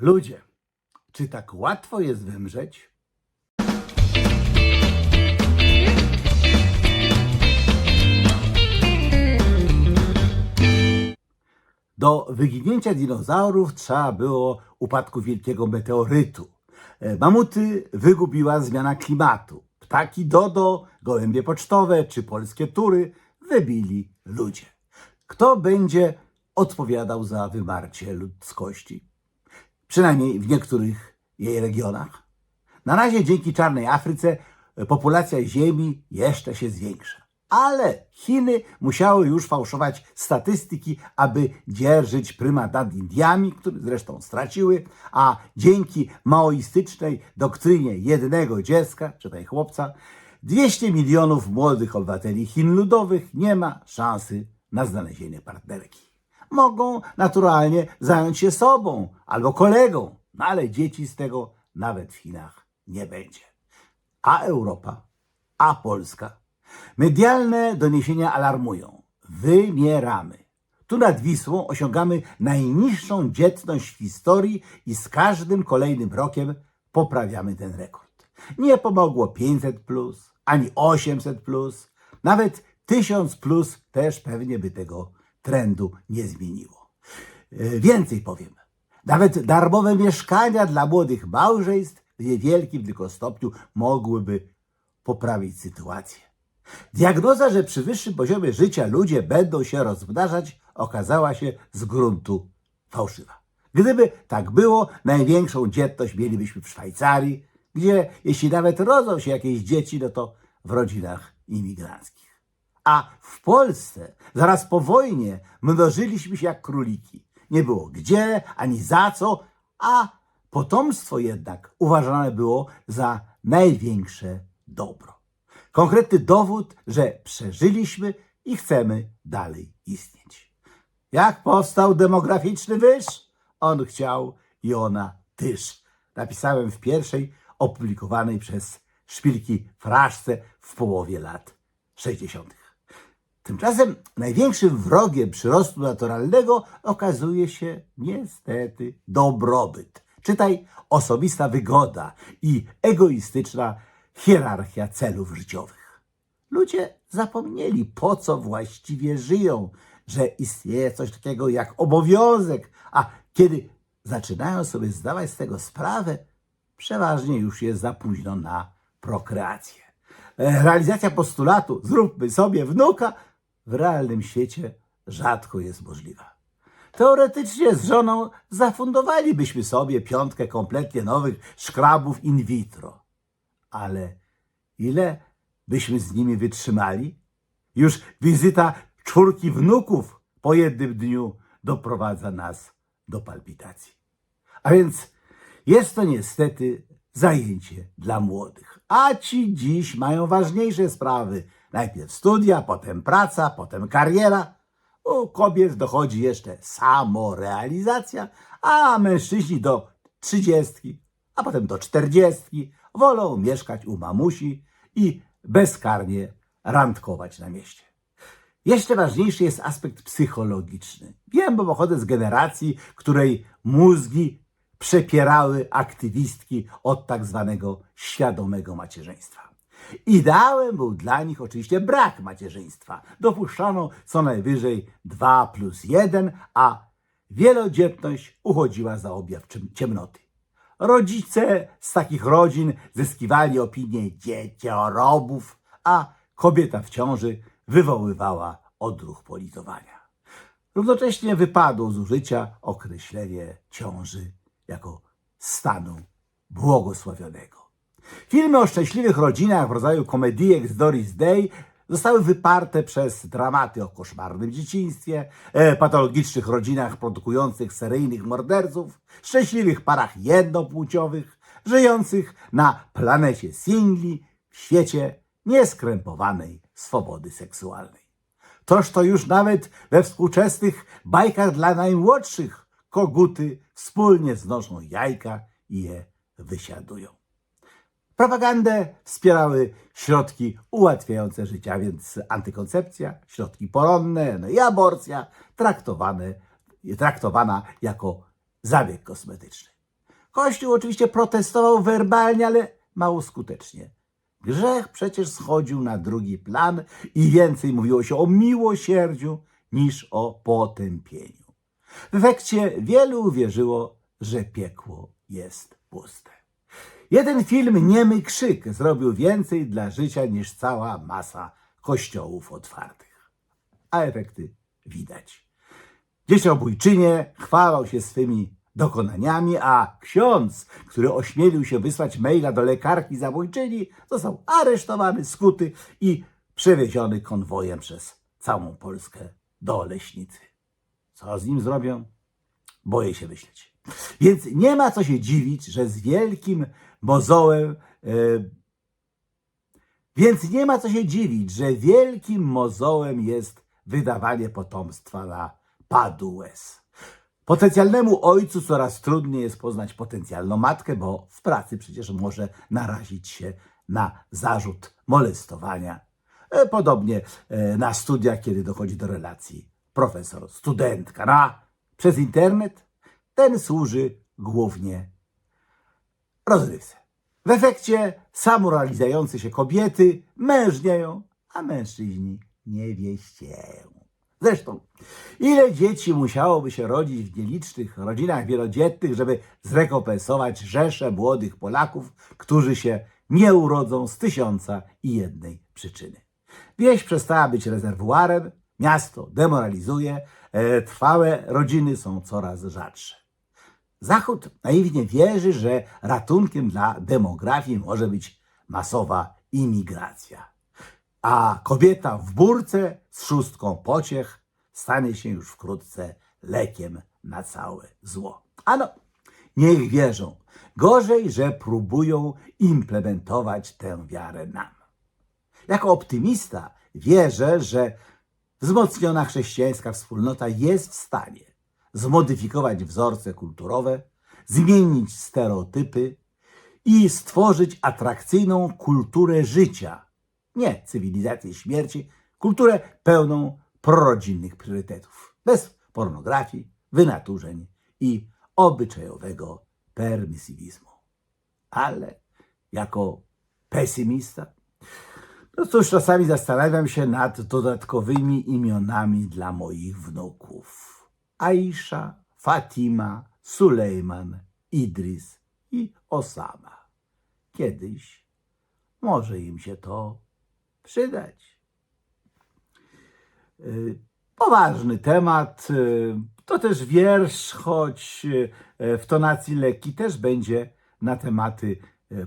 Ludzie, czy tak łatwo jest wymrzeć? Do wyginięcia dinozaurów trzeba było upadku wielkiego meteorytu. E, Mamuty wygubiła zmiana klimatu. Ptaki dodo, gołębie pocztowe czy polskie tury wybili ludzie. Kto będzie odpowiadał za wymarcie ludzkości? Przynajmniej w niektórych jej regionach. Na razie dzięki czarnej Afryce e, populacja Ziemi jeszcze się zwiększa. Ale Chiny musiały już fałszować statystyki, aby dzierżyć prymat nad Indiami, który zresztą straciły, a dzięki maoistycznej doktrynie jednego dziecka, czytaj chłopca, 200 milionów młodych obywateli Chin Ludowych nie ma szansy na znalezienie partnerki. Mogą naturalnie zająć się sobą albo kolegą, no ale dzieci z tego nawet w Chinach nie będzie. A Europa, a Polska. Medialne doniesienia alarmują. Wymieramy. Tu nad Wisłą osiągamy najniższą dzietność w historii i z każdym kolejnym rokiem poprawiamy ten rekord. Nie pomogło 500, plus, ani 800, plus, nawet 1000 plus też pewnie by tego trendu nie zmieniło. E, Więcej powiem. Nawet darmowe mieszkania dla młodych małżeństw w niewielkim tylko stopniu mogłyby poprawić sytuację. Diagnoza, że przy wyższym poziomie życia ludzie będą się rozmnażać, okazała się z gruntu fałszywa. Gdyby tak było, największą dzietność mielibyśmy w Szwajcarii, gdzie jeśli nawet rodzą się jakieś dzieci, no to w rodzinach imigranckich. A w Polsce zaraz po wojnie mnożyliśmy się jak króliki. Nie było gdzie, ani za co, a potomstwo jednak uważane było za największe dobro. Konkretny dowód, że przeżyliśmy i chcemy dalej istnieć. Jak powstał demograficzny wyż? On chciał i ona tyż. Napisałem w pierwszej opublikowanej przez szpilki fraszce w połowie lat 60. Tymczasem największym wrogiem przyrostu naturalnego okazuje się niestety dobrobyt. Czytaj osobista wygoda i egoistyczna hierarchia celów życiowych. Ludzie zapomnieli, po co właściwie żyją, że istnieje coś takiego jak obowiązek, a kiedy zaczynają sobie zdawać z tego sprawę, przeważnie już jest za późno na prokreację. Realizacja postulatu zróbmy sobie wnuka w realnym świecie rzadko jest możliwa. Teoretycznie z żoną zafundowalibyśmy sobie piątkę kompletnie nowych szkrabów in vitro. Ale ile byśmy z nimi wytrzymali? Już wizyta czwórki wnuków po jednym dniu doprowadza nas do palpitacji. A więc jest to niestety zajęcie dla młodych. A ci dziś mają ważniejsze sprawy. Najpierw studia, potem praca, potem kariera. U kobiet dochodzi jeszcze samorealizacja, a mężczyźni do trzydziestki, a potem do czterdziestki wolą mieszkać u mamusi i bezkarnie randkować na mieście. Jeszcze ważniejszy jest aspekt psychologiczny. Wiem, bo pochodzę z generacji, której mózgi przepierały aktywistki od tak zwanego świadomego macierzyństwa. Ideałem był dla nich oczywiście brak macierzyństwa. Dopuszczano co najwyżej 2 plus 1, a wielodzietność uchodziła za objaw ciemnoty. Rodzice z takich rodzin zyskiwali opinię dzieciorobów, a kobieta w ciąży wywoływała odruch politowania. Równocześnie wypadło z użycia określenie ciąży jako stanu błogosławionego. Filmy o szczęśliwych rodzinach w rodzaju komediek z Doris Day zostały wyparte przez dramaty o koszmarnym dzieciństwie, e, patologicznych rodzinach produkujących seryjnych morderców, szczęśliwych parach jednopłciowych, żyjących na planecie singli w świecie nieskrępowanej swobody seksualnej. Toż to już nawet we współczesnych bajkach dla najmłodszych koguty wspólnie znoszą jajka i je wysiadują. Propagandę wspierały środki ułatwiające życie, a więc antykoncepcja, środki poronne no i aborcja traktowane, traktowana jako zabieg kosmetyczny. Kościół oczywiście protestował werbalnie, ale mało skutecznie. Grzech przecież schodził na drugi plan i więcej mówiło się o miłosierdziu niż o potępieniu. W efekcie wielu uwierzyło, że piekło jest puste. Jeden film Niemy Krzyk zrobił więcej dla życia niż cała masa kościołów otwartych. A efekty widać. Dzieciobójczynie chwalał się swymi dokonaniami, a ksiądz, który ośmielił się wysłać maila do lekarki zabójczyni, został aresztowany, skuty i przewieziony konwojem przez całą Polskę do Leśnicy. Co z nim zrobią? Boję się myśleć. Więc nie ma co się dziwić, że z wielkim mozołem. E, więc nie ma co się dziwić, że wielkim mozołem jest wydawanie potomstwa na padu łez. Potencjalnemu ojcu coraz trudniej jest poznać potencjalną matkę, bo w pracy przecież może narazić się na zarzut molestowania. E, Podobnie e, na studiach, kiedy dochodzi do relacji profesor-studentka. Przez internet ten służy głównie rozrywce. W efekcie samorealizujące się kobiety mężnieją, a mężczyźni nie wieścieją. Zresztą, ile dzieci musiałoby się rodzić w nielicznych rodzinach wielodzietnych, żeby zrekompensować rzesze młodych Polaków, którzy się nie urodzą z tysiąca i jednej przyczyny. Wieś przestała być rezerwuarem, miasto demoralizuje, e, trwałe rodziny są coraz rzadsze. Zachód naiwnie wierzy, że ratunkiem dla demografii może być masowa imigracja. A kobieta w burce z szóstką pociech stanie się już wkrótce lekiem na całe zło. Ano, niech wierzą. Gorzej, że próbują implementować tę wiarę nam. Jako optymista wierzę, że wzmocniona chrześcijańska wspólnota jest w stanie zmodyfikować wzorce kulturowe, zmienić stereotypy i stworzyć atrakcyjną kulturę życia, nie cywilizację śmierci, kulturę pełną prorodzinnych priorytetów, bez pornografii, wynaturzeń i obyczajowego permisywizmu. Ale jako pesymista no cóż, czasami zastanawiam się nad dodatkowymi imionami dla moich wnuków. Aisha, Fatima, Sulejman, Idris i Osama. Kiedyś może im się to przydać. Y, Poważny temat, y, to też wiersz, choć y, w tonacji lekki też będzie na tematy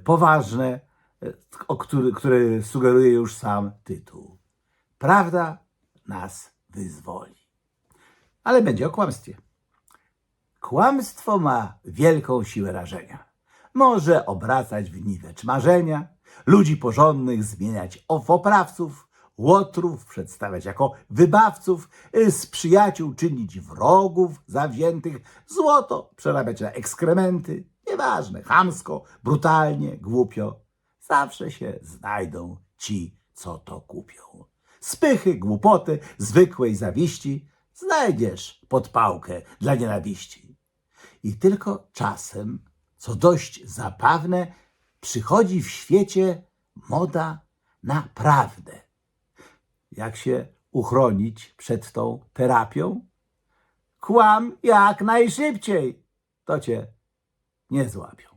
poważne, o który, które sugeruje już sam tytuł. Prawda nas wyzwoli. Ale będzie o kłamstwie. Kłamstwo ma wielką siłę rażenia. Może obracać w niwecz marzenia, ludzi porządnych zmieniać o oprawców, łotrów przedstawiać jako wybawców, y, z przyjaciół czynić wrogów zawziętych, złoto przerabiać na ekskrementy, nieważne, chamsko, brutalnie, głupio. Zawsze się znajdą ci, co to kupią. Spychy, głupoty, zwykłej zawiści znajdziesz podpałkę dla nienawiści. I tylko czasem, co dość zabawne, przychodzi w świecie moda na prawdę. Jak się uchronić przed tą terapią? Kłam jak najszybciej, to cię nie złapią.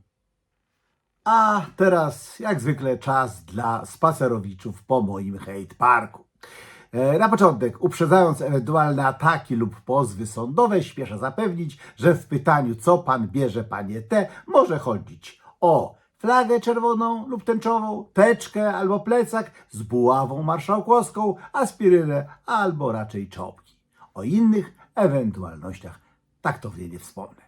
A teraz, jak zwykle, czas dla spacerowiczów po moim hate parku. E, Na początek, uprzedzając ewentualne ataki lub pozwy sądowe, śpieszę zapewnić, że w pytaniu, co pan bierze, panie T, może chodzić o flagę czerwoną lub tęczową, teczkę albo plecak z buławą marszałkowską, aspirynę albo raczej czopki. O innych ewentualnościach taktownie nie wspomnę.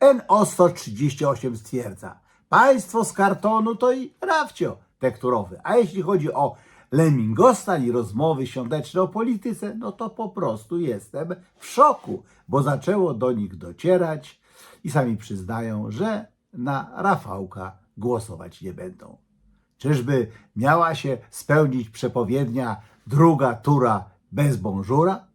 NO138 stwierdza, państwo z kartonu to i rafcio tekturowy, a jeśli chodzi o Lemingostan i rozmowy świąteczne o polityce, no to po prostu jestem w szoku, bo zaczęło do nich docierać i sami przyznają, że na Rafałka głosować nie będą. Czyżby miała się spełnić przepowiednia druga tura bez bonżura?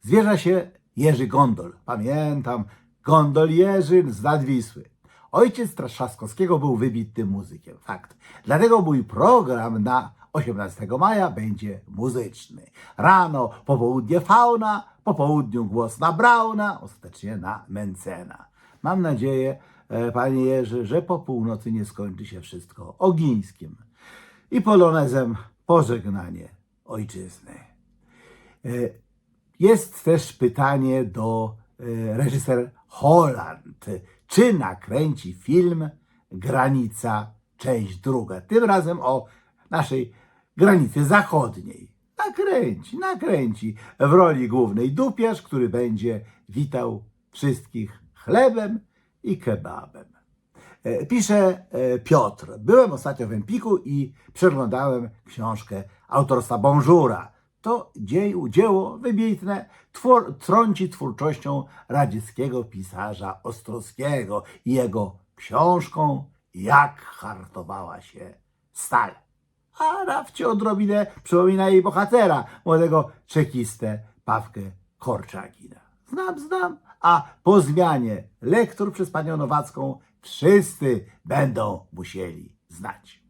Zwierza się Jerzy Gondol. Pamiętam, Gondol Jerzyn z Nadwisły. Ojciec Trzaskowskiego był wybitnym muzykiem. Fakt. Dlatego mój program na 18 maja będzie muzyczny. Rano, popołudnie fauna, po południu głos na Brauna, ostatecznie na Mencena. Mam nadzieję, e, panie Jerzy, że po północy nie skończy się wszystko ogińskim i polonezem pożegnanie ojczyzny. E, Jest też pytanie do e, reżyser Holland. Czy nakręci film Granica, część druga? Tym razem o naszej granicy zachodniej. Nakręci, nakręci. W roli głównej dupiarz, który będzie witał wszystkich chlebem i kebabem. E, Pisze e, Piotr. Byłem ostatnio w Empiku i przeglądałem książkę autorstwa Bonjoura. To dzieło, wybitne, twor, trąci twórczością radzieckiego pisarza Ostrowskiego i jego książką Jak hartowała się stal. A Rafcie odrobinę przypomina jej bohatera, młodego czekistę Pawkę Korczakina. Znam, znam. A po zmianie lektur przez panią Nowacką wszyscy będą musieli znać.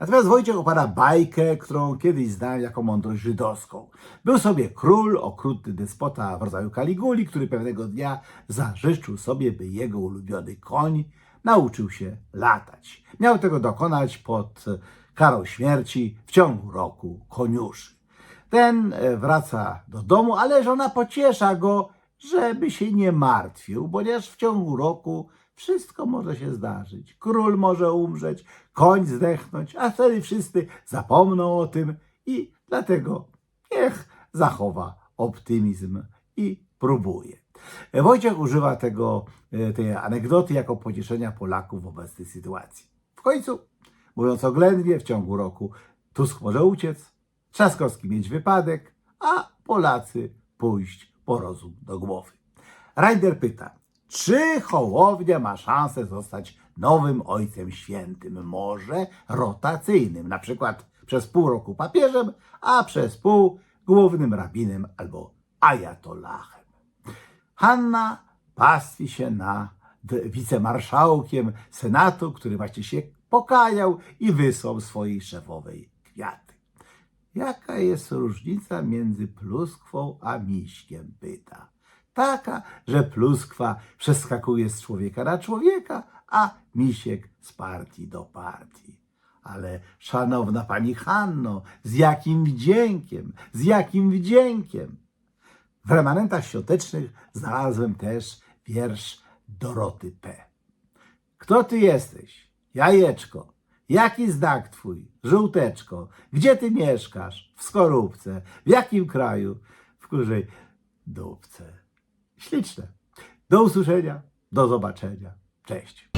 Natomiast Wojciech opada bajkę, którą kiedyś znałem jako mądrość żydowską. Był sobie król, okrutny despota w rodzaju Kaliguli, który pewnego dnia zażyczył sobie, by jego ulubiony koń nauczył się latać. Miał tego dokonać pod karą śmierci w ciągu roku koniuszy. Ten e, wraca do domu, ale żona pociesza go, żeby się nie martwił, ponieważ w ciągu roku wszystko może się zdarzyć. Król może umrzeć, koń zdechnąć, a wtedy wszyscy zapomną o tym i dlatego niech zachowa optymizm i próbuje. Wojciech używa tego, e, tej anegdoty jako pocieszenia Polaków w obecnej sytuacji. W końcu, mówiąc oględnie, w ciągu roku Tusk może uciec, Trzaskowski mieć wypadek, a Polacy pójść po rozum do głowy. Rajder pyta, czy Hołownia ma szansę zostać nowym Ojcem Świętym, może rotacyjnym, na przykład przez pół roku papieżem, a przez pół głównym rabinem albo ajatolachem. Hanna pastwi się nad wicemarszałkiem Senatu, który właśnie się pokajał i wysłał swojej szefowej kwiaty. Jaka jest różnica między pluskwą a miśkiem? Pyta. Taka, że pluskwa przeskakuje z człowieka na człowieka, a misiek z partii do partii. Ale szanowna pani Hanno, z jakim wdziękiem, z jakim wdziękiem. W remanentach świątecznych znalazłem też wiersz Doroty P. Kto ty jesteś? Jajeczko. Jaki znak twój? Żółteczko. Gdzie ty mieszkasz? W skorupce. W jakim kraju? W kurzej dupce. Śliczne. Do usłyszenia. Do zobaczenia. Cześć.